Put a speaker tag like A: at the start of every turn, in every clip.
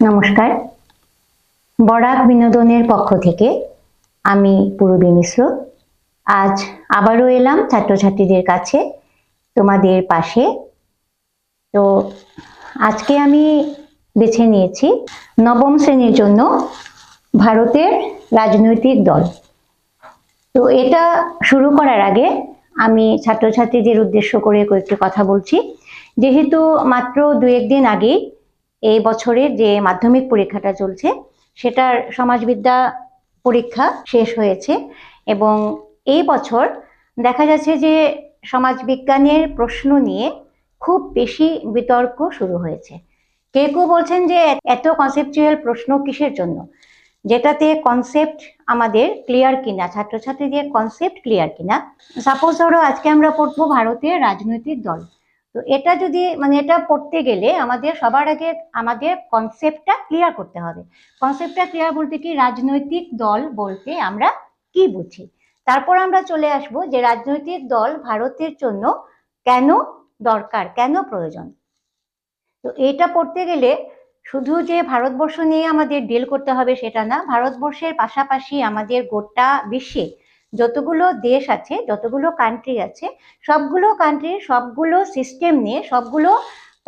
A: নমস্কার। বরাক বিনোদনের পক্ষ থেকে আমি পূরবী মিশ্র। আজ আবারও এলাম ছাত্রছাত্রীদের কাছে, তোমাদের পাশে। তো আজকে আমি বেছে নিয়েছি নবম শ্রেণির জন্য ভারতের রাজনৈতিক দল। তো এটা শুরু করার আগে আমি ছাত্রছাত্রীদের উদ্দেশ্য করে কয়েকটি কথা বলছি। যেহেতু মাত্র দু একদিন আগেই এই বছরের যে মাধ্যমিক পরীক্ষাটা চলছে, সেটার সমাজবিদ্যা পরীক্ষা শেষ হয়েছে এবং এই বছর দেখা যাচ্ছে যে সমাজবিজ্ঞানের প্রশ্ন নিয়ে খুব বেশি বিতর্ক শুরু হয়েছে। কেউ কেউ বলছেন যে এত কনসেপচুয়াল প্রশ্ন কিসের জন্য? যেটাতে কনসেপ্ট আমাদের ক্লিয়ার কিনা, ছাত্রছাত্রীদের কনসেপ্ট ক্লিয়ার কিনা? সাপোজ ধরো আজকে আমরা পড়ব ভারতের রাজনৈতিক দল। তো এটা যদি মানে এটা পড়তে গেলে আমাদের সবার আগে আমাদের কনসেপ্টটা ক্লিয়ার করতে হবে। কনসেপ্টটা ক্লিয়ার বলতে কি, রাজনৈতিক দল বলতে আমরা কি বুঝি? তারপর আমরা চলে আসব যে রাজনৈতিক দল ভারতের জন্য কেন দরকার, কেন প্রয়োজন? তো এটা পড়তে গেলে শুধু যে ভারতবর্ষ নিয়ে আমাদের ডিল করতে হবে সেটা না, ভারতবর্ষের পাশাপাশি আমাদের গোটা বিশ্বে যতগুলো দেশ আছে, যতগুলো কান্ট্রি আছে, সবগুলো কান্ট্রির সবগুলো সিস্টেম নিয়ে, সবগুলো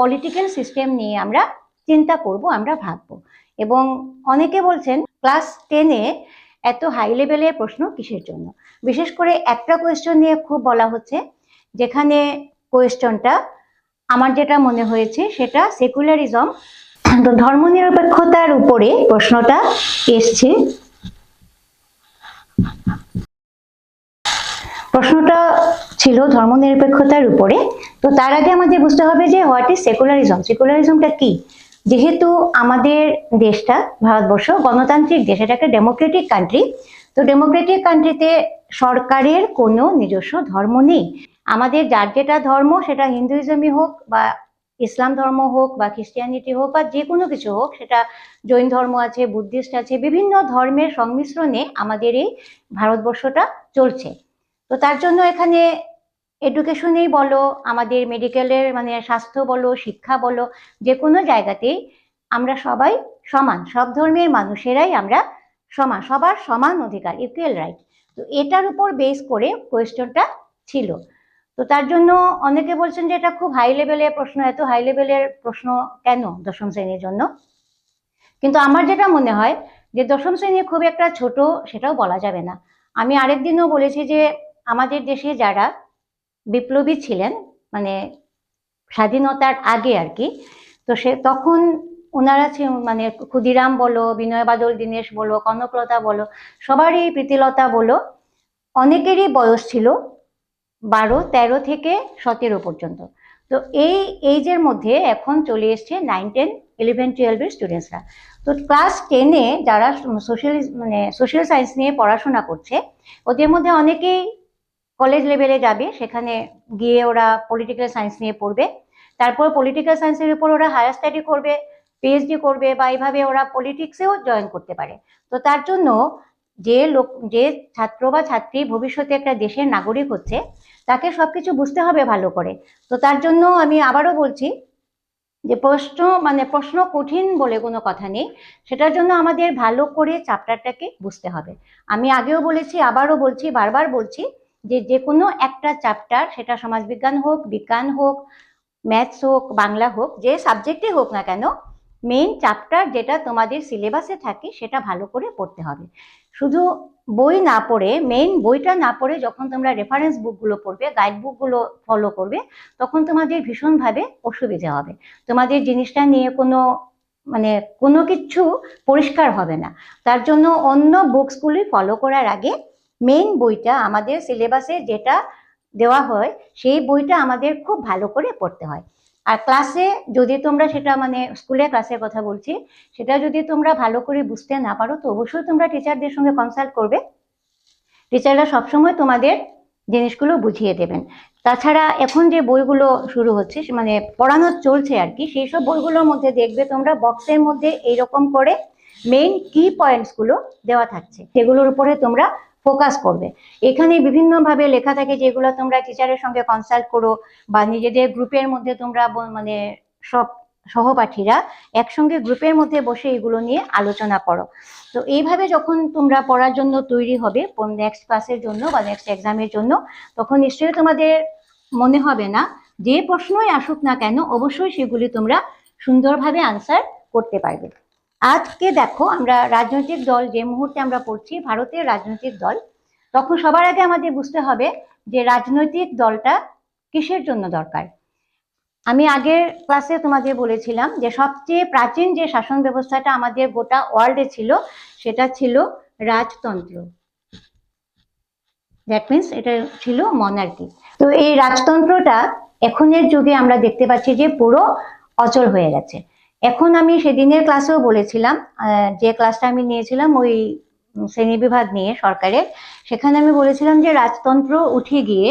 A: পলিটিক্যাল সিস্টেম নিয়ে আমরা চিন্তা করব, আমরা ভাববো। এবং অনেকে বলছেন ক্লাস টেনে এত হাই লেভেলের প্রশ্ন কিসের জন্য? বিশেষ করে একটা কোয়েশ্চন নিয়ে খুব বলা হচ্ছে, যেখানে কোয়েশ্চনটা আমার যেটা মনে হয়েছে, সেটা সেকুলারিজম ধর্মনিরপেক্ষতার উপরে প্রশ্নটা এসছে। প্রশ্নটা ছিল ধর্মনিরপেক্ষতার উপরে। তো তার আগে আমাদের বুঝতে হবে যে হোয়াট ইজ সেকুলারিজম সেকুলারিজমটা কি? যেহেতু আমাদের দেশটা, ভারতবর্ষ, গণতান্ত্রিক দেশ এটা একটা ডেমোক্রেটিক কান্ট্রি তো ডেমোক্রেটিক কান্ট্রিতে সরকারের কোনো নিজস্ব ধর্ম নেই। আমাদের যার যেটা ধর্ম, সেটা হিন্দুইজমই হোক বা ইসলাম ধর্ম হোক বা খ্রিস্টিয়ানিটি হোক বা যে কোনো কিছু হোক, সেটা জৈন ধর্ম আছে, বুদ্ধিস্ট আছে, বিভিন্ন ধর্মের সংমিশ্রণে আমাদের এই ভারতবর্ষটা চলছে। তো তার জন্য এখানে এডুকেশনেই বলো, আমাদের মেডিকেলের মানে স্বাস্থ্য বলো, শিক্ষা বলো, যে কোনো জায়গাতেই আমরা সবাই সমান, সব ধর্মের মানুষেরাই আমরা সমান, সবার সমান অধিকার ইকুয়াল রাইট তো এটার উপর বেস করে কোয়েশ্চনটা ছিল। তো তার জন্য অনেকে বলছেন যে এটা খুব হাই লেভেলের প্রশ্ন, এত হাই লেভেলের প্রশ্ন কেন দশম শ্রেণির জন্য? কিন্তু আমার যেটা মনে হয় যে দশম শ্রেণি খুব একটা ছোট, সেটাও বলা যাবে না। আমি আরেকদিনও বলেছি যে আমাদের দেশে যারা বিপ্লবী ছিলেন মানে স্বাধীনতার আগে আর কি, তো সে তখন ওনারা ছি- মানে ক্ষুদিরাম বলো, বিনয় বাদল, দীনেশ বলো কনকলতা বলো, সবারই প্রীতিলতা বলো, অনেকেরই বয়স ছিল বারো, তেরো থেকে সতেরো পর্যন্ত। তো এই এইজের মধ্যে এখন চলে এসছে নাইন টেন ইলেভেন টুয়েলভের স্টুডেন্টসরা তো ক্লাস টেনে যারা সোশ্যাল মানে সোশ্যাল সায়েন্স নিয়ে পড়াশোনা করছে, ওদের মধ্যে অনেকেই কলেজ লেভেলে যাবে, সেখানে গিয়ে ওরা পলিটিক্যাল সায়েন্স নিয়ে পড়বে। তারপর পলিটিক্যাল সায়েন্সের উপর ওরা হায়ার স্টাডি করবে পিএইচডি করবে বা এইভাবে ওরা পলিটিক্সেও জয়েন করতে পারে। তো তার জন্য যে লোক, যে ছাত্র বা ছাত্রী ভবিষ্যতে একটা দেশের নাগরিক হচ্ছে, তাকে সবকিছু বুঝতে হবে ভালো করে। তো তার জন্য আমি আবারও বলছি যে প্রশ্ন মানে প্রশ্ন কঠিন বলে কোনো কথা নেই। সেটার জন্য আমাদের ভালো করে চ্যাপ্টারটাকে বুঝতে হবে। আমি আগেও বলেছি, আবারও বলছি, বারবার বলছি যে যে কোনো একটা চ্যাপ্টার সেটা সমাজবিজ্ঞান হোক, বিজ্ঞান হোক ম্যাথস হোক, বাংলা হোক, যে সাবজেক্টে হোক না কেন মেইন চ্যাপ্টার যেটা তোমাদের সিলেবাসে থাকে, সেটা ভালো করে পড়তে হবে। শুধু বই না পড়ে মেইন বইটা না পড়ে যখন তোমরা রেফারেন্স বুকগুলো পড়বে গাইড বুকগুলো ফলো করবে, তখন তোমাদের ভীষণভাবে অসুবিধা হবে। তোমাদের জিনিসটা নিয়ে কোনো মানে কোনো কিছু পরিষ্কার হবে না। তার জন্য অন্য বুকসগুলি ফলো করার আগে মেইন বইটা আমাদের সিলেবাসে যেটা দেওয়া হয়, সেই বইটা আমাদের খুব ভালো করে পড়তে হয়। আর ক্লাসে যদি তোমরা সেটা মানে স্কুলে ক্লাসের কথা বলছি, সেটা যদি তোমরা ভালো করে বুঝতে না পারো, তো অবশ্যই তোমরা টিচারদের সঙ্গে কনসাল্ট করবে। টিচাররা সবসময় তোমাদের জিনিসগুলো বুঝিয়ে দেবেন। তাছাড়া এখন যে বইগুলো শুরু হচ্ছে মানে পড়ানো চলছে আর কি, সেই সব বইগুলোর মধ্যে দেখবে তোমরা বক্সের মধ্যে এইরকম করে মেইন কি পয়েন্টসগুলো দেওয়া থাকছে। সেগুলোর উপরে তোমরা ফোকাস করবে। এখানে বিভিন্নভাবে লেখা থাকে যেগুলো তোমরা টিচারের সঙ্গে কনসাল্ট করো বা নিজেদের গ্রুপের মধ্যে তোমরা মানে সব সহপাঠীরা একসঙ্গে গ্রুপের মধ্যে বসে এগুলো নিয়ে আলোচনা করো। তো এইভাবে যখন তোমরা পড়ার জন্য তৈরি হবে নেক্সট ক্লাসের জন্য বা নেক্সট এক্সামের জন্য, তখন নিশ্চয়ই তোমাদের মনে হবে না যে প্রশ্নই আসুক না কেন, অবশ্যই সেগুলি তোমরা সুন্দরভাবে আনসার করতে পারবে। আজকে দেখো আমরা রাজনৈতিক দল যে মুহূর্তে আমরা পড়ছি ভারতের রাজনৈতিক দল, তখন সবার আগে আমাদের বুঝতে হবে যে রাজনৈতিক দলটা কিসের জন্য দরকার। আমি আগের ক্লাসে তোমাদের বলেছিলাম যে সবচেয়ে প্রাচীন যে শাসন ব্যবস্থাটা আমাদের গোটা ওয়ার্ল্ডে ছিল, সেটা ছিল রাজতন্ত্র। দ্যাট মিনস এটা ছিল মনার্কি তো এই রাজতন্ত্রটা এখনের যুগে আমরা দেখতে পাচ্ছি যে পুরো অচল হয়ে গেছে। এখন আমি সেদিনের ক্লাসেও বলেছিলাম যে ক্লাসটা আমি নিয়েছিলাম ওই শ্রেণীবিভাগ নিয়ে সরকারের, সেখানে আমি বলেছিলাম যে রাজতন্ত্র উঠে গিয়ে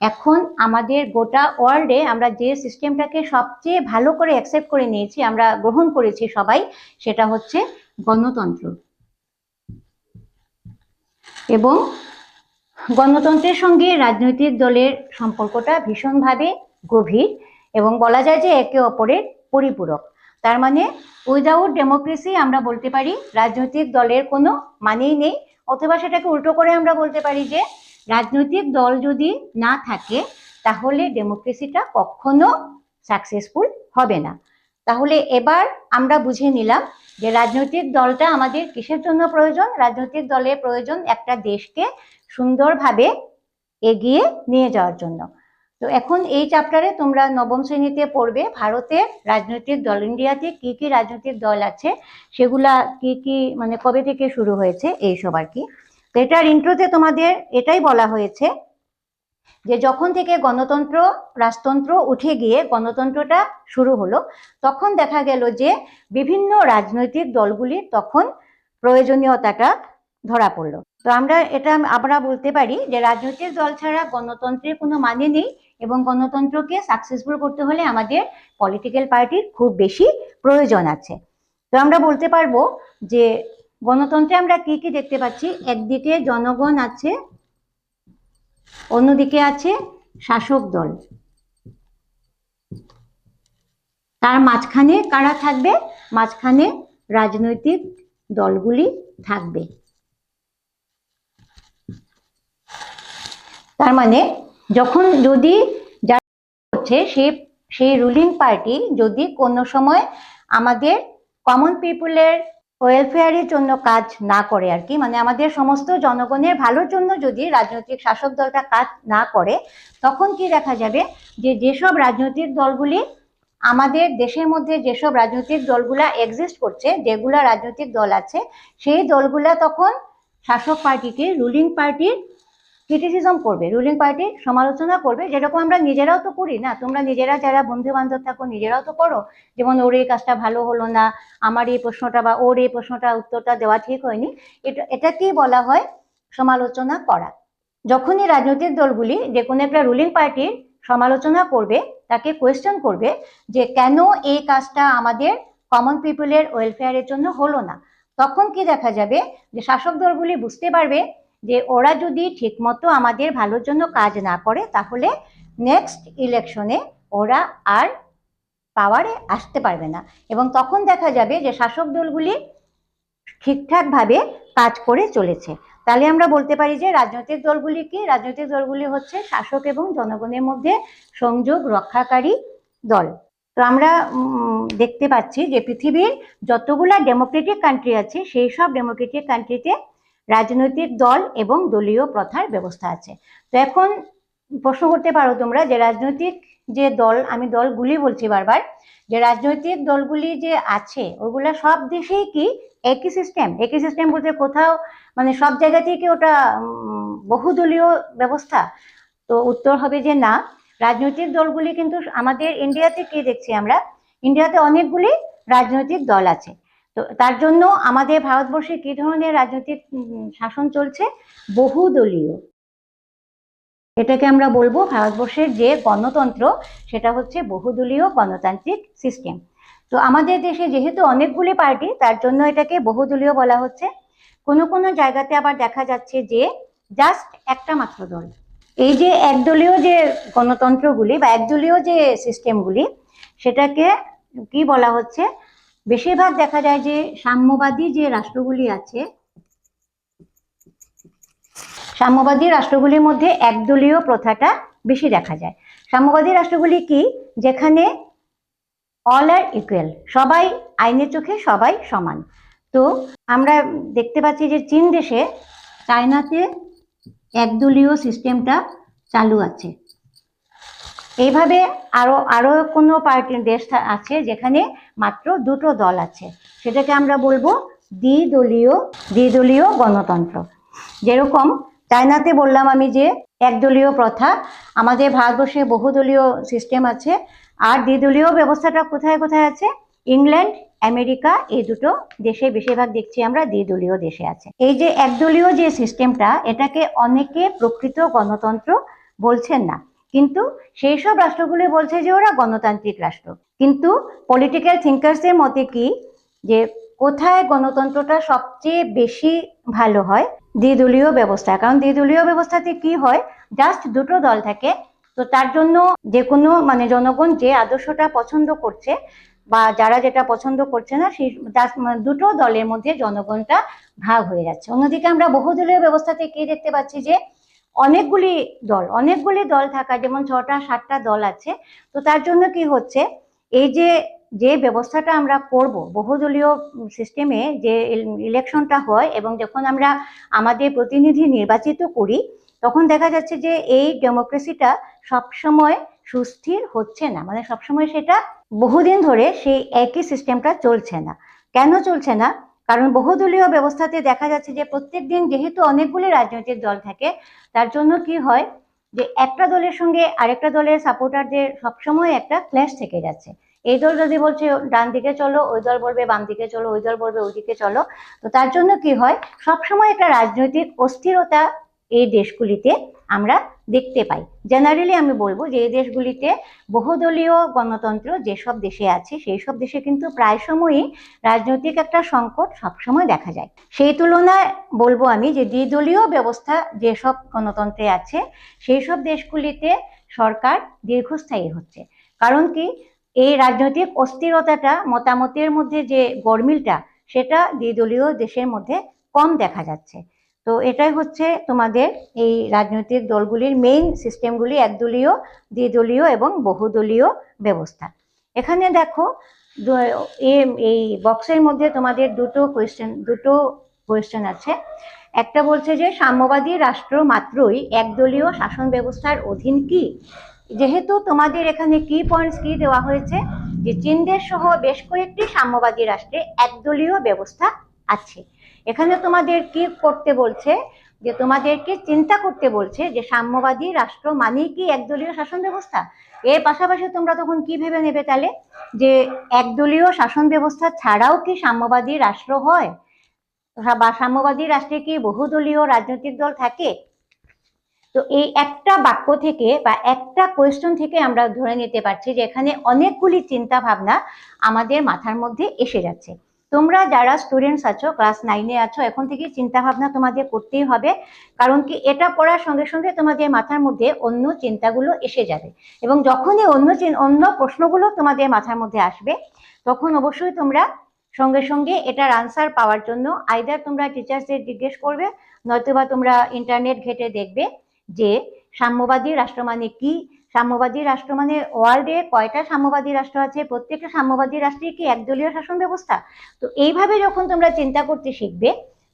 A: এখন আমাদের গোটা ওয়ার্ল্ডে আমরা যে সিস্টেমটাকে সবচেয়ে ভালো করে অ্যাকসেপ্ট করে নিয়েছি, আমরা গ্রহণ করেছি সবাই, সেটা হচ্ছে গণতন্ত্র। এবং গণতন্ত্রের সঙ্গে রাজনৈতিক দলের সম্পর্কটা ভীষণভাবে গভীর এবং বলা যায় যে একে অপরের পরিপূরক। তার মানে উইদাউট ডেমোক্রেসি আমরা বলতে পারি, রাজনৈতিক দলের কোনো মানেই নেই। অথবা সেটাকে উল্টো করে আমরা বলতে পারি যে, রাজনৈতিক দল যদি না থাকে, তাহলে ডেমোক্রেসিটা কখনো সাকসেসফুল হবে না। তাহলে এবার আমরা বুঝে নিলাম যে, রাজনৈতিক দলটা আমাদের কিসের জন্য প্রয়োজন? রাজনৈতিক দলের প্রয়োজন একটা দেশকে সুন্দরভাবে এগিয়ে নিয়ে যাওয়ার জন্য। তো এখন এই চ্যাপ্টারে তোমরা নবম শ্রেণীতে পড়বে ভারতের রাজনৈতিক দল, ইন্ডিয়াতে কি কি রাজনৈতিক দল আছে, সেগুলা কি কি মানে কবে থেকে শুরু হয়েছে এইসব আর কি। তো এটার ইন্ট্রোতে তোমাদের এটাই বলা হয়েছে যে যখন থেকে গণতন্ত্র, রাজতন্ত্র উঠে গিয়ে গণতন্ত্রটা শুরু হলো, তখন দেখা গেল যে বিভিন্ন রাজনৈতিক দলগুলির তখন প্রয়োজনীয়তাটা ধরা পড়ল। তো আমরা এটা আমরা বলতে পারি যে রাজনৈতিক দল ছাড়া গণতন্ত্রের কোনো মানে নেই এবং গণতন্ত্রকে সাকসেসফুল করতে হলে আমাদের পলিটিক্যাল পার্টির খুব বেশি প্রয়োজন আছে। তো আমরা বলতে পারব যে গণতন্ত্রে আমরা কি কি দেখতে পাচ্ছি? একদিকে জনগণ আছে, অন্যদিকে আছে শাসক দল। তার মাঝখানে কারা থাকবে? মাঝখানে রাজনৈতিক দলগুলি থাকবে। তার মানে যখন যদি যারা করছে সে, সেই রুলিং পার্টি যদি কোনো সময় আমাদের কমন পিপুলের ওয়েলফেয়ারের জন্য কাজ না করে আর কি মানে আমাদের সমস্ত জনগণের ভালোর জন্য যদি রাজনৈতিক শাসক দলটা কাজ না করে, তখন কি দেখা যাবে যে যেসব রাজনৈতিক দলগুলি আমাদের দেশের মধ্যে যেসব রাজনৈতিক দলগুলা এক্সিস্ট করছে, যেগুলা রাজনৈতিক দল আছে, সেই দলগুলা তখন শাসক পার্টিকে রুলিং পার্টির ক্রিটিসিজম করবে রুলিং পার্টির সমালোচনা করবে, যেরকম আমরা নিজেরাও তো করি না, তোমরা নিজেরা যারা বন্ধু বান্ধব থাকো নিজেরাও তো করো, যেমন ওর এই কাজটা ভালো হলো না, আমার এই প্রশ্নটা বা ওর এই প্রশ্নটা উত্তরটা দেওয়া ঠিক হয়নি, এটা, এটাকেই বলা হয় সমালোচনা করা। যখনই রাজনৈতিক দলগুলি যে কোনো একটা রুলিং পার্টির সমালোচনা করবে, তাকে কোয়েশ্চেন করবে যে কেন এই কাজটা আমাদের কমন পিপলের ওয়েলফেয়ারের জন্য হলো না, তখন কি দেখা যাবে যে শাসক দলগুলি বুঝতে পারবে যে ওরা যদি ঠিকমতো আমাদের ভালোর জন্য কাজ না করে, তাহলে নেক্সট ইলেকশনে ওরা আর পাওয়ারে আসতে পারবে না। এবং তখন দেখা যাবে যে শাসক দলগুলি ঠিকঠাকভাবে কাজ করে চলেছে। তাহলে আমরা বলতে পারি যে রাজনৈতিক দলগুলি কি? রাজনৈতিক দলগুলি হচ্ছে শাসক এবং জনগণের মধ্যে সংযোগ রক্ষাকারী দল। তো আমরা দেখতে পাচ্ছি যে পৃথিবীর যতগুলা ডেমোক্রেটিক কান্ট্রি আছে, সেই সব ডেমোক্রেটিক কান্ট্রিতে রাজনৈতিক দল এবং দলীয় প্রথার ব্যবস্থা আছে। তো এখন প্রশ্ন করতে পারো তোমরা যে রাজনৈতিক যে দল, আমি দলগুলি বলছি বারবার, যে রাজনৈতিক দলগুলি যে আছে, ওগুলা সব দেশেই কি একই সিস্টেম একই সিস্টেম বলতে কোথাও মানে সব জায়গাতেই কি ওটা বহুদলীয় ব্যবস্থা? তো উত্তর হবে যে না। রাজনৈতিক দলগুলি কিন্তু আমাদের ইন্ডিয়াতে কি দেখছি আমরা? ইন্ডিয়াতে অনেকগুলি রাজনৈতিক দল আছে। তো তার জন্য আমাদের ভারতবর্ষে কি ধরনের রাজনৈতিক শাসন চলছে? বহুদলীয়। এটাকে আমরা বলব ভারতবর্ষের যে গণতন্ত্র, সেটা হচ্ছে বহুদলীয় গণতান্ত্রিক সিস্টেম তো আমাদের দেশে যেহেতু অনেকগুলি পার্টি, তার জন্য এটাকে বহুদলীয় বলা হচ্ছে। কোনো কোনো জায়গাতে আবার দেখা যাচ্ছে যে জাস্ট একটা মাত্র দল। এই যে একদলীয় যে গণতন্ত্রগুলি বা একদলীয় যে সিস্টেমগুলি সেটাকে কি বলা হচ্ছে? বেশিরভাগ দেখা যায় যে সাম্যবাদী যে রাষ্ট্রগুলি আছে, সাম্যবাদী রাষ্ট্রগুলির মধ্যে একদলীয় প্রথাটা বেশি দেখা যায়। সাম্যবাদী রাষ্ট্রগুলি কি? যেখানে অল আর ইকুয়াল সবাই আইনের চোখে সবাই সমান। তো আমরা দেখতে পাচ্ছি যে চীন দেশে চায়নাতে একদলীয় সিস্টেমটা চালু আছে। এইভাবে আরও আরও কোনো পার্টি দেশ আছে যেখানে মাত্র দুটো দল আছে। সেটাকে আমরা বলব দ্বিদলীয় দ্বিদলীয় গণতন্ত্র। যেরকম চায়নাতে বললাম আমি যে একদলীয় প্রথা, আমাদের ভারতবর্ষে বহুদলীয় সিস্টেম আছে। আর দ্বিদলীয় ব্যবস্থাটা কোথায় কোথায় আছে? ইংল্যান্ড, আমেরিকা, এই দুটো দেশে বেশিরভাগ দেখছি আমরা দ্বিদলীয় দেশে আছে। এই যে একদলীয় যে সিস্টেমটা এটাকে অনেকে প্রকৃত গণতন্ত্র বলছেন না। কিন্তু সেই সব রাষ্ট্রগুলি বলছে যে ওরা গণতান্ত্রিক রাষ্ট্র। কিন্তু পলিটিক্যাল থিঙ্কার্সের মতে কি? যে কোথায় গণতন্ত্রটা সবচেয়ে বেশি ভালো হয়? দ্বিদলীয় ব্যবস্থা। কারণ দ্বিদলীয় ব্যবস্থাতে কি হয়? জাস্ট দুটো দল থাকে। তো তার জন্য যে কোনো মানে জনগণ যে আদর্শটা পছন্দ করছে বা যারা যেটা পছন্দ করছে না, সেই মানে দুটো দলের মধ্যে জনগণটা ভাগ হয়ে যাচ্ছে। অন্যদিকে আমরা বহুদলীয় ব্যবস্থাতে কি দেখতে পাচ্ছি যে অনেকগুলি দল অনেকগুলি দল থাকা, যেমন ছটা, সাতটা দল আছে, তো তার জন্য কি হচ্ছে, এই যে যে ব্যবস্থাটা আমরা করব, বহুদলীয় সিস্টেমে যে ইলেকশনটা হয় এবং যখন আমরা আমাদের প্রতিনিধি নির্বাচিত করি, তখন দেখা যাচ্ছে যে এই ডেমোক্রেসিটা সবসময় সুস্থির হচ্ছে না। মানে সবসময় সেটা বহুদিন ধরে সেই একই সিস্টেমটা চলছে না। কেন চলছে না? কারণ বহুদলীয় ব্যবস্থাতে দেখা যাচ্ছে যে প্রত্যেক দিন যেহেতু অনেকগুলি রাজনৈতিক দল থাকে, তার জন্য কি হয় যে একটা দলের সঙ্গে আরেকটা দলের সাপোর্টারদের সবসময় একটা ক্ল্যাশ থেকে যাচ্ছে। এই দল যদি বলছে, ডান দিকে চলো, ওই দল বলবে, বাম দিকে চলো, ওই দল বলবে, ওই দিকে চলো, তো তার জন্য কি হয়, সবসময় একটা রাজনৈতিক অস্থিরতা এই দেশগুলিতে আমরা দেখতে পাই। জেনারেলি আমি বলব যে এই দেশগুলিতে বহুদলীয় গণতন্ত্র যেসব দেশে আছে সেই সব দেশে কিন্তু প্রায় সময়ই রাজনৈতিক একটা সংকট সবসময় দেখা যায়। সেই তুলনায় বলব আমি যে দ্বিদলীয় ব্যবস্থা যেসব গণতন্ত্রে আছে সেই সব দেশগুলিতে সরকার দীর্ঘস্থায়ী হচ্ছে। কারণ কি? এই রাজনৈতিক অস্থিরতাটা মতামতের মধ্যে যে গরমিলটা সেটা দ্বিদলীয় দেশের মধ্যে কম দেখা যাচ্ছে। তো এটাই হচ্ছে তোমাদের এই রাজনৈতিক দলগুলির মেইন সিস্টেমগুলি একদলীয়, দ্বিদলীয় এবং বহুদলীয় ব্যবস্থা। এখানে দেখো এই বক্সের মধ্যে তোমাদের দুটো কোয়েশ্চেন দুটো কোয়েশ্চেন আছে। একটা বলছে যে, সাম্যবাদী রাষ্ট্র মাত্রই একদলীয় শাসন ব্যবস্থার অধীন কি? যেহেতু তোমাদের এখানে কি পয়েন্টস কি দেওয়া হয়েছে? যে চীন দেশ সহ বেশ কয়েকটি সাম্যবাদী রাষ্ট্রে একদলীয় ব্যবস্থা আছে। এখানে তোমাদের কি করতে বলছে? যে তোমাদেরকে চিন্তা করতে বলছে যে সাম্যবাদী রাষ্ট্র মানেই কি একদলীয় শাসন ব্যবস্থা? এর পাশাপাশি তোমরা তখন কি ভেবে নেবে তাহলে? যে একদলীয় শাসন ব্যবস্থা ছাড়াও কি সাম্যবাদী রাষ্ট্র হয়? বা সাম্যবাদী রাষ্ট্রে কি বহুদলীয় রাজনৈতিক দল থাকে? তো এই একটা বাক্য থেকে বা একটা কোয়েশ্চন থেকে আমরা ধরে নিতে পারছি যে এখানে অনেকগুলি চিন্তা ভাবনা আমাদের মাথার মধ্যে এসে যাচ্ছে। তোমরা যারা স্টুডেন্টস আছো ক্লাস নাইনে আছো, এখন থেকে চিন্তা ভাবনা তোমাদের করতেই হবে। কারণ কি, এটা পড়ার সঙ্গে সঙ্গে তোমাদের মাথার মধ্যে অন্য চিন্তাগুলো এসে যাবে। এবং যখনই অন্য অন্য প্রশ্নগুলো তোমাদের মাথার মধ্যে আসবে, তখন অবশ্যই তোমরা সঙ্গে সঙ্গে এটার আনসার পাওয়ার জন্য আইদার তোমরা টিচার্সদের জিজ্ঞেস করবে, নয়তোবা তোমরা ইন্টারনেট ঘেটে দেখবে যে সাম্যবাদী রাষ্ট্র মানে কি সাম্যবাদী রাষ্ট্র মানে ওয়ার্ল্ডে কয়টা সাম্যবাদী রাষ্ট্র আছে? প্রত্যেকটা সাম্যবাদী রাষ্ট্রে কি একদলীয় শাসন ব্যবস্থা? তো এইভাবে যখন তোমরা চিন্তা করতে শিখবে,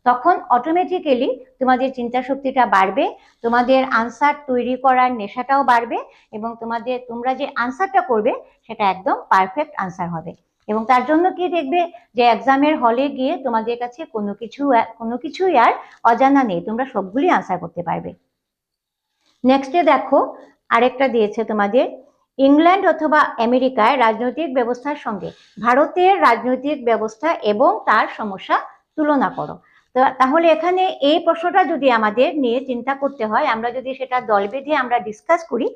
A: তখন অটোমেটিক্যালি তোমাদের চিন্তা শক্তিটা বাড়বে, তোমাদের আনসার তৈরি করার নেশাটাও বাড়বে এবং তোমাদের, তোমরা যে আনসারটা করবে, সেটা একদম পারফেক্ট আনসার হবে। এবং তার জন্য কি দেখবে যে এক্সামের হলে গিয়ে তোমাদের কাছে কোনো কিছু, কোনো কিছুই আর অজানা নেই। তোমরা সবগুলি আনসার করতে পারবে। নেক্সটে দেখো আরেকটা দিয়েছে তোমাদের, ইংল্যান্ড অথবা আমেরিকায় রাজনৈতিক ব্যবস্থার সঙ্গে ভারতের রাজনৈতিক ব্যবস্থা এবং তার সমস্যা তুলনা করো। তো, তাহলে এখানে এই প্রশ্নটা যদি আমাদের নিয়ে চিন্তা করতে হয়, আমরা যদি সেটা দল বেঁধে আমরা ডিসকাস করি,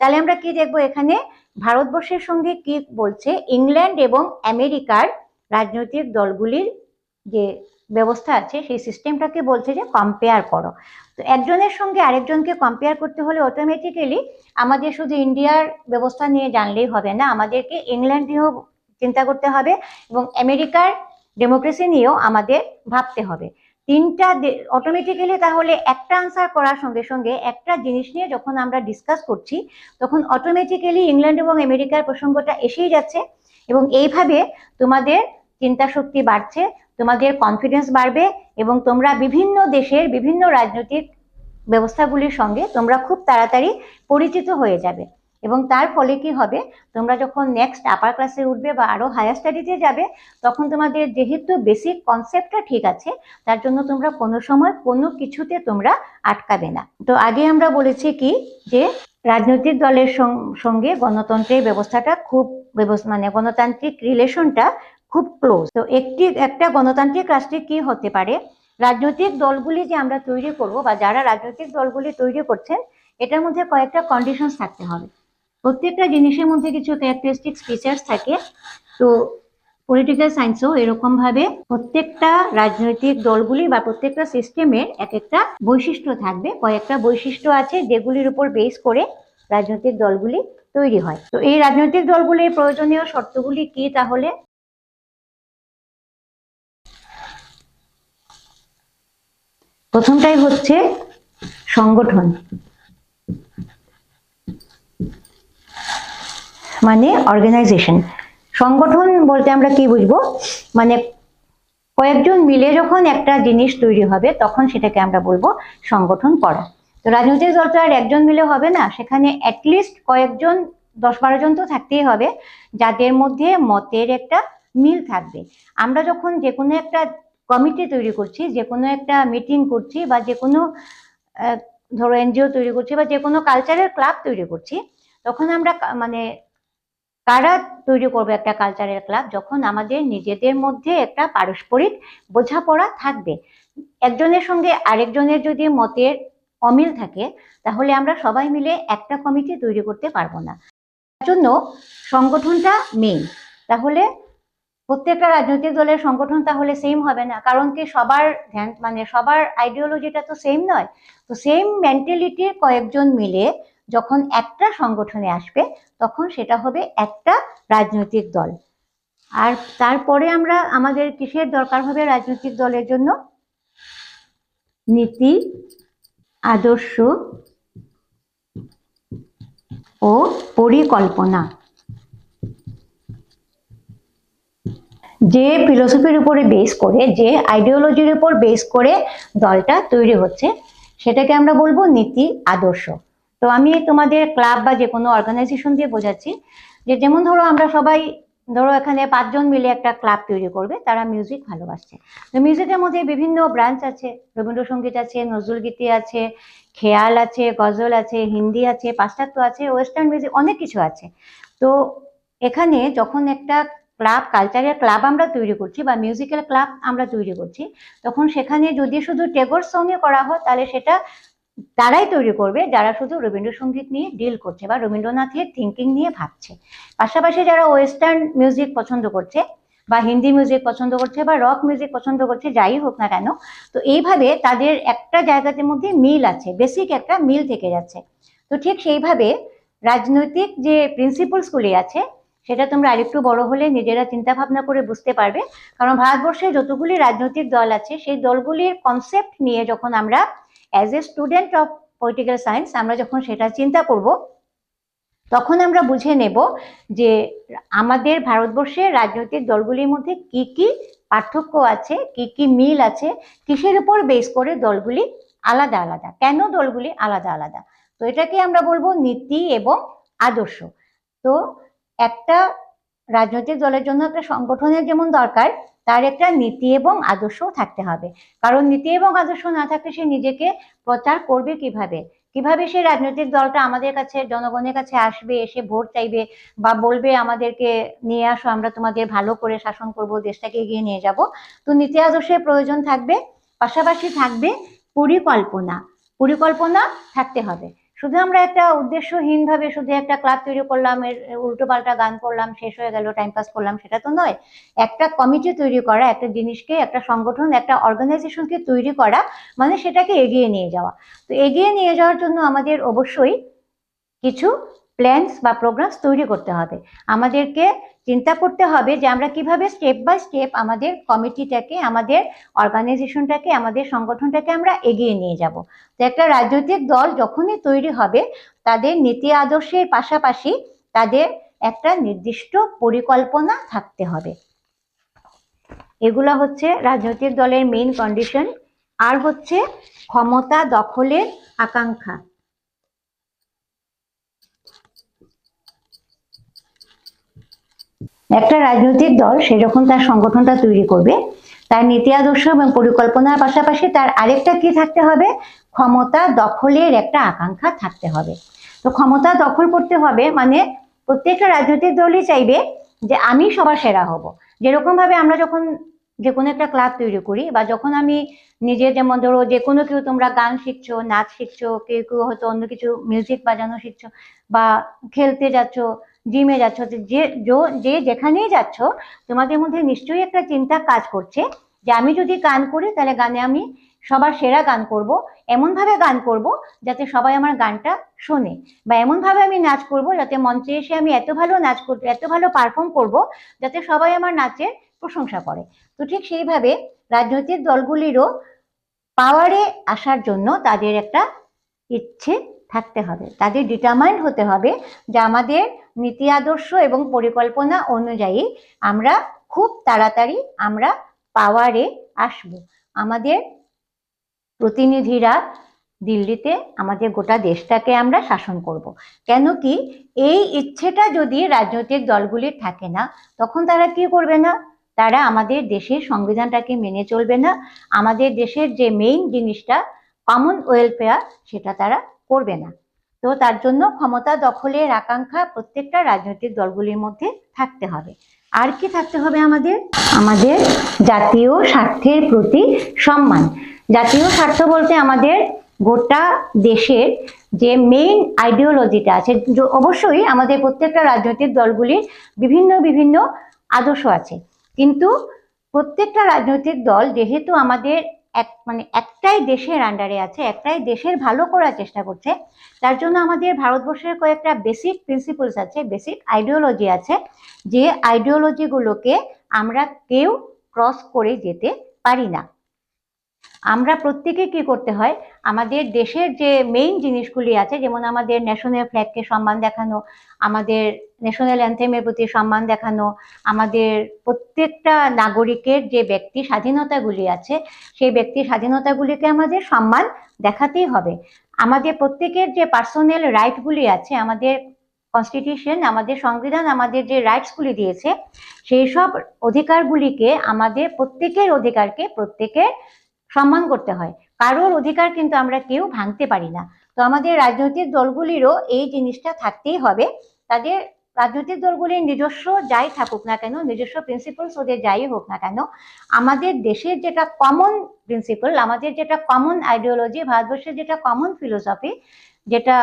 A: তাহলে আমরা কি দেখব এখানে? ভারতবর্ষের সঙ্গে কি বলছে? ইংল্যান্ড এবং আমেরিকার রাজনৈতিক দলগুলির যে ব্যবস্থা আছে, সেই সিস্টেমটাকে বলছে যে কম্পেয়ার করো। তো একজনের সঙ্গে আরেকজনকে কম্পেয়ার করতে হলে অটোমেটিক্যালি আমাদের শুধু ইন্ডিয়ার ব্যবস্থা নিয়ে জানলেই হবে না, আমাদেরকে ইংল্যান্ড নিয়েও চিন্তা করতে হবে এবং আমেরিকার ডেমোক্রেসি নিয়েও আমাদের ভাবতে হবে। তিনটা অটোমেটিক্যালি তাহলে একটা আনসার করার সঙ্গে সঙ্গে একটা জিনিস নিয়ে যখন আমরা ডিসকাস করছি, তখন অটোমেটিক্যালি ইংল্যান্ড এবং আমেরিকার প্রসঙ্গটা এসেই যাচ্ছে এবং এইভাবে তোমাদের চিন্তা শক্তি বাড়ছে তোমাদের কনফিডেন্স বাড়বে এবং তোমরা বিভিন্ন দেশের বিভিন্ন রাজনৈতিক ব্যবস্থাগুলির সঙ্গে তোমরা খুব তাড়াতাড়ি পরিচিত হয়ে যাবে। এবং তার ফলে কি হবে? তোমরা যখন নেক্সট আপার ক্লাসে উঠবে বা আরও হায়ার স্টাডিতে যাবে, তখন তোমাদের যেহেতু বেসিক কনসেপ্টটা ঠিক আছে, তার জন্য তোমরা কোনো সময় কোনো কিছুতে তোমরা আটকাবে না। তো আগে আমরা বলেছি কি? যে রাজনৈতিক দলের সঙ্গে গণতন্ত্রের ব্যবস্থাটা খুব মানে গণতান্ত্রিক রিলেশনটা খুব ক্লোজ তো একটি, একটা গণতান্ত্রিক রাষ্ট্রে কি হতে পারে? রাজনৈতিক দলগুলি যে আমরা তৈরি করব বা যারা রাজনৈতিক দলগুলি তৈরি করছেন, এটার মধ্যে কয়েকটা কন্ডিশনস থাকতে হবে। প্রত্যেকটা জিনিসের মধ্যে কিছু ক্যারেক্টারিস্টিক ফিচার্স থাকে। তো পলিটিক্যাল সায়েন্সও এরকম ভাবে প্রত্যেকটা রাজনৈতিক দলগুলি বা প্রত্যেকটা সিস্টেমের এক একটা বৈশিষ্ট্য থাকবে। কয়েকটা বৈশিষ্ট্য আছে যেগুলির উপর বেস করে রাজনৈতিক দলগুলি তৈরি হয়। তো এই রাজনৈতিক দলগুলির প্রয়োজনীয় শর্তগুলি কি তাহলে? প্রথমটাই হচ্ছে সংগঠন। মানে অর্গানাইজেশন সংগঠন বলতে আমরা কি বুঝব? মানে কয়েকজন মিলে যখন একটা জিনিস তৈরি হবে, তখন সেটাকে আমরা বলব সংগঠন করা। তো রাজনৈতিক দল তো আর একজন মিলে হবে না, সেখানে অ্যাটলিস্ট কয়েকজন দশ বারো জন তো থাকতেই হবে, যাদের মধ্যে মতের একটা মিল থাকবে। আমরা যখন যে কোনো একটা কমিটি তৈরি করছি যে কোনো একটা মিটিং করছি বা যে কোনো ধরো এনজিও তৈরি করছি বা যে কোনো কালচারের ক্লাব তৈরি করছি, তখন আমরা মানে কারা তৈরি করবে একটা কালচারের ক্লাব যখন আমাদের নিজেদের মধ্যে একটা পারস্পরিক বোঝাপড়া থাকবে। একজনের সঙ্গে আরেকজনের যদি মতের অমিল থাকে, তাহলে আমরা সবাই মিলে একটা কমিটি তৈরি করতে পারব না। জন্য সংগঠনটা মেইন তাহলে প্রত্যেকটা রাজনৈতিক দলের সংগঠন তাহলে সেম হবে না। কারণ কি সবার ধ্যান মানে সবার আইডিওলজিটা তো সেম নয়। তো সেম মেন্টালিটির কয়েকজন মিলে যখন একটা সংগঠনে আসবে, তখন সেটা হবে একটা রাজনৈতিক দল। আর তারপরে আমরা আমাদের কিসের দরকার হবে রাজনৈতিক দলের জন্য? নীতি, আদর্শ ও পরিকল্পনা। যে ফিলোসফির উপরে বেস করে, যে আইডিওলজির উপর বেস করে দলটা তৈরি হচ্ছে, সেটাকে আমরা বলব নীতি আদর্শ। তো আমি তোমাদের ক্লাব বা যে কোনো অর্গানাইজেশন দিয়ে বোঝাচ্ছি যে যেমন ধরো আমরা সবাই, ধরো এখানে পাঁচজন মিলে একটা ক্লাব তৈরি করবে, তারা মিউজিক ভালোবাসছে। তো মিউজিকের মধ্যে বিভিন্ন ব্রাঞ্চ আছে, রবীন্দ্রসঙ্গীত আছে, নজরুল গীতি আছে, খেয়াল আছে, গজল আছে, হিন্দি আছে, পাশ্চাত্য আছে ওয়েস্টার্ন মিউজিক অনেক কিছু আছে। তো এখানে যখন একটা ক্লাব কালচারাল ক্লাব আমরা তৈরি করছি বা মিউজিক্যাল ক্লাব আমরা তৈরি করছি। তখন সেখানে যদি শুধু টেগোর সঙ্গে করা হয়, তাহলে সেটা তারাই তৈরি করবে যারা শুধু রবীন্দ্রসঙ্গীত নিয়ে ডিল করছে বা রবীন্দ্রনাথের থিঙ্কিং নিয়ে ভাবছে। পাশাপাশি যারা ওয়েস্টার্ন মিউজিক পছন্দ করছে বা হিন্দি মিউজিক পছন্দ করছে বা রক মিউজিক পছন্দ করছে, যাই হোক না কেন, তো এইভাবে তাদের একটা জায়গাতে মধ্যে মিল আছে বেসিক একটা মিল থেকে যাচ্ছে। তো ঠিক সেইভাবে রাজনৈতিক যে প্রিন্সিপালসগুলি আছে সেটা তোমরা আরেকটু বড় হলে নিজেরা চিন্তা ভাবনা করে বুঝতে পারবে। কারণ ভারতবর্ষে যতগুলি রাজনৈতিক দল আছে, সেই দলগুলির কনসেপ্ট নিয়ে যখন আমরা as a student of political science আমরা যখন সেটা চিন্তা করব, তখন আমরা বুঝে নেব যে আমাদের ভারতবর্ষের রাজনৈতিক দলগুলির মধ্যে কি কি পার্থক্য আছে, কি কি মিল আছে, কিসের উপর বেস করে দলগুলি আলাদা আলাদা, কেন দলগুলি আলাদা আলাদা? তো এটাকে আমরা বলব নীতি এবং আদর্শ। তো একটা রাজনৈতিক দলের জন্য একটা সংগঠনের যেমন দরকার, তার একটা নীতি এবং আদর্শও থাকতে হবে। কারণ নীতি এবং আদর্শ না থাকলে সে নিজেকে প্রচার করবে কীভাবে? কীভাবে সে রাজনৈতিক দলটা আমাদের কাছে, জনগণের কাছে আসবে, এসে ভোট চাইবে বা বলবে, আমাদেরকে নিয়ে আসো, আমরা তোমাদের ভালো করে শাসন করব, দেশটাকে এগিয়ে নিয়ে যাব? তো নীতি আদর্শের প্রয়োজন থাকবে, পাশাপাশি থাকবে পরিকল্পনা। পরিকল্পনা থাকতে হবে। শুধু আমরা একটা উদ্দেশ্যহীন ভাবে শুধু একটা ক্লাব তৈরি করলাম, এর উল্টো পাল্টা গান করলাম, শেষ হয়ে গেল টাইম পাস করলাম, সেটা তো নয়। একটা কমিটি তৈরি করা, একটা জিনিসকে, একটা সংগঠন, একটা অর্গানাইজেশনকে তৈরি করা মানে সেটাকে এগিয়ে নিয়ে যাওয়া। তো এগিয়ে নিয়ে যাওয়ার জন্য আমাদের অবশ্যই কিছু প্ল্যানস বা প্রোগ্রামস তৈরি করতে হবে। আমাদেরকে চিন্তা করতে হবে যে আমরা কীভাবে স্টেপ বাই স্টেপ আমাদের কমিটিটাকে আমাদের অর্গানাইজেশনটাকে আমাদের সংগঠনটাকে আমরা এগিয়ে নিয়ে যাব। তো একটা রাজনৈতিক দল যখনই তৈরি হবে, তাদের নীতি আদর্শের পাশাপাশি তাদের একটা নির্দিষ্ট পরিকল্পনা থাকতে হবে। এগুলো হচ্ছে রাজনৈতিক দলের মেইন কন্ডিশন আর হচ্ছে ক্ষমতা দখলের আকাঙ্ক্ষা। একটা রাজনৈতিক দল সে যখন তার সংগঠনটা তৈরি করবে, তার নীতি আদর্শ এবং পরিকল্পনার পাশাপাশি তার আরেকটা কি থাকতে হবে? ক্ষমতা দখলের একটা আকাঙ্ক্ষা থাকতে হবে। তো ক্ষমতা দখল করতে হবে মানে প্রত্যেকটা রাজনৈতিক দলই চাইবে যে আমি সবার সেরা হব। যেরকম ভাবে আমরা যখন যে কোনো একটা ক্লাব তৈরি করি বা যখন আমি নিজে যেমন ধরো যে কোনো কেউ তোমরা গান শিখছো, নাচ শিখছো, কেউ কেউ হয়তো অন্য কিছু মিউজিক বাজানো শিখছো বা খেলতে যাচ্ছ জিমে যাচ্ছ, যে যে যেখানেই যাচ্ছ, তোমাদের মধ্যে নিশ্চয়ই একটা চিন্তা কাজ করছে যে আমি যদি গান করি, তাহলে গানে আমি সবার সেরা গান করব এমন ভাবে গান করব যাতে সবাই আমার গানটা শোনে বা এমন ভাবে আমি নাচ করব যাতে মঞ্চে এসে আমি এত ভালো নাচ করতে এত ভালো পারফর্ম করব যাতে সবাই আমার নাচের প্রশংসা করে। তো ঠিক সেইভাবে রাজনৈতিক দলগুলিরও পাওয়ারে আসার জন্য তাদের একটা ইচ্ছে থাকতে হবে। তাদের ডিটারমাইন্ড হতে হবে যে আমাদের নীতি আদর্শ এবং পরিকল্পনা অনুযায়ী আমরা খুব তাড়াতাড়ি আমরা পাওয়ারে আসব। আমাদের প্রতিনিধিরা দিল্লিতে আমাদের গোটা দেশটাকে আমরা শাসন করব। কেন কি এই ইচ্ছেটা যদি রাজনৈতিক দলগুলির থাকে না, তখন তারা কি করবে না? তারা আমাদের দেশের সংবিধানটাকে মেনে চলবে না। আমাদের দেশের যে মেইন জিনিসটা কমন ওয়েলফেয়ার সেটা তারা করবে না। তো তার জন্য ক্ষমতা দখলের আকাঙ্ক্ষা প্রত্যেকটা রাজনৈতিক দলগুলির মধ্যে থাকতে হবে। আর কি থাকতে হবে আমাদের? আমাদের জাতীয় স্বার্থের প্রতি সম্মান। জাতীয় স্বার্থ বলতে আমাদের গোটা দেশের যে মেইন আইডিওলজিটা আছে অবশ্যই আমাদের প্রত্যেকটা রাজনৈতিক দলগুলির বিভিন্ন বিভিন্ন আদর্শ আছে। কিন্তু প্রত্যেকটা রাজনৈতিক দল যেহেতু আমাদের এক মানে একটাই দেশের আন্ডারে আছে, একটাই দেশের ভালো করার চেষ্টা করছে। তার জন্য আমাদের ভারতবর্ষের কয়েকটা বেসিক প্রিন্সিপালস আছে বেসিক আইডিওলজি আছে, যে আইডিওলজিগুলোকে আমরা কেউ ক্রস করে যেতে পারি না। আমরা প্রত্যেকে কি করতে হয়? আমাদের দেশের যে মেইন জিনিসগুলি আছে, যেমন আমাদের ন্যাশনাল ফ্ল্যাগকে সম্মান দেখানো, আমাদের ন্যাশনাল অ্যান্থেমের প্রতি সম্মান দেখানো, আমাদের প্রত্যেকটা নাগরিকের যে ব্যক্তি স্বাধীনতাগুলি আছে, সেই ব্যক্তি স্বাধীনতাগুলিকে আমাদের সম্মান দেখাতেই হবে। আমাদের প্রত্যেকের যে পার্সোনাল রাইটগুলি আছে, আমাদের কনস্টিটিউশন আমাদের সংবিধান, আমাদের যে রাইটসগুলি দিয়েছে, সেই সব অধিকারগুলিকে আমাদের প্রত্যেকের অধিকারকে প্রত্যেকের সম্মান করতে হয়। কারোর অধিকার কিন্তু আমরা কেউ ভাঙতে পারি না। তো আমাদের রাজনৈতিক দলগুলিরও এই জিনিসটা থাকতেই হবে। তাদের রাজনৈতিক দলগুলির নিজস্ব যাই থাকুক না কেন, নিজস্ব প্রিন্সিপালস ওদের যাই হোক না কেন, আমাদের দেশের যেটা কমন প্রিন্সিপাল আমাদের যেটা কমন আইডিওলজি ভারতবর্ষের যেটা কমন ফিলোসফি যেটা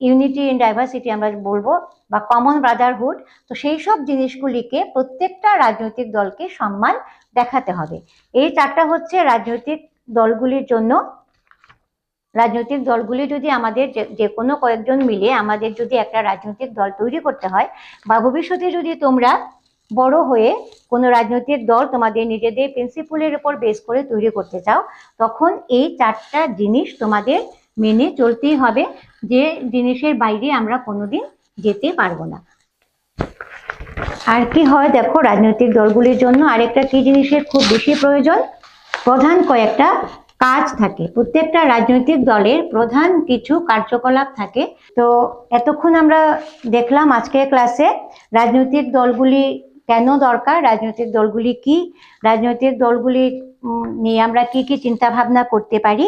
A: ইউনিটি ইন ডাইভার্সিটি আমরা বলব, বা কমন ব্রাদারহুড তো সেই সব জিনিসগুলিকে প্রত্যেকটা রাজনৈতিক দলকে সম্মান দেখাতে হবে। এই চারটা হচ্ছে রাজনৈতিক দলগুলির জন্য। রাজনৈতিক দলগুলি যদি আমাদের যে- কোনো কয়েকজন মিলে আমাদের যদি একটা রাজনৈতিক দল তৈরি করতে হয়, বা ভবিষ্যতে যদি তোমরা বড় হয়ে কোনো রাজনৈতিক দল তোমাদের নিজেদের প্রিন্সিপালের উপর বেস করে তৈরি করতে চাও, তখন এই চারটা জিনিস তোমাদের মেনে চলতেই হবে যে জিনিসের বাইরে আমরা কোনোদিন যেতে পারব না। আর কি হয় দেখো, রাজনৈতিক দলগুলির জন্য আরেকটা কি জিনিসের খুব বেশি প্রয়োজন? প্রধান কয়েকটা কাজ থাকে। প্রত্যেকটা রাজনৈতিক দলের প্রধান কিছু কার্যকলাপ থাকে। তো এতক্ষণ আমরা দেখলাম আজকের ক্লাসে রাজনৈতিক দলগুলি কেন দরকার, রাজনৈতিক দলগুলি কি, রাজনৈতিক দলগুলি নিয়ে আমরা কি কি চিন্তা ভাবনা করতে পারি।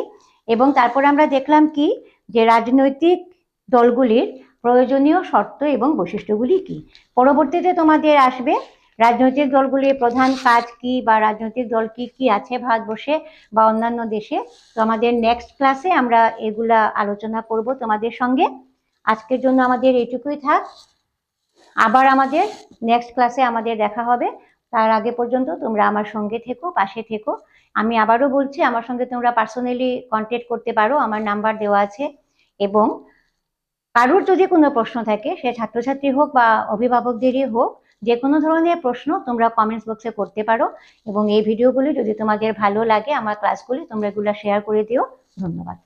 A: এবং তারপর আমরা দেখলাম কি? যে রাজনৈতিক দলগুলির প্রয়োজনীয় শর্ত এবং বৈশিষ্ট্যগুলি কি? পরবর্তীতে তোমাদের আসবে রাজনৈতিক দলগুলির প্রধান কাজ কি বা রাজনৈতিক দল কি কি আছে ভারতবর্ষে বা অন্যান্য দেশে? তো আমাদের নেক্সট ক্লাসে আমরা এগুলা আলোচনা করব তোমাদের সঙ্গে। আজকের জন্য আমাদের এইটুকুই থাক। আবার আমাদের নেক্সট ক্লাসে আমাদের দেখা হবে। তার আগে পর্যন্ত তোমরা আমার সঙ্গে থেকো, পাশে থেকো। আমি আবারও বলছি, আমার সঙ্গে তোমরা পার্সোনালি কন্ট্যাক্ট করতে পারো, আমার নাম্বার দেওয়া আছে। এবং কারোর যদি কোনো প্রশ্ন থাকে, সে ছাত্রছাত্রী হোক বা অভিভাবকদেরই হোক, যে কোনো ধরনের প্রশ্ন তোমরা কমেন্টস বক্সে করতে পারো। এবং এই ভিডিওগুলি যদি তোমাদের ভালো লাগে, আমার ক্লাসগুলি তোমরা এগুলো শেয়ার করে দিও। ধন্যবাদ।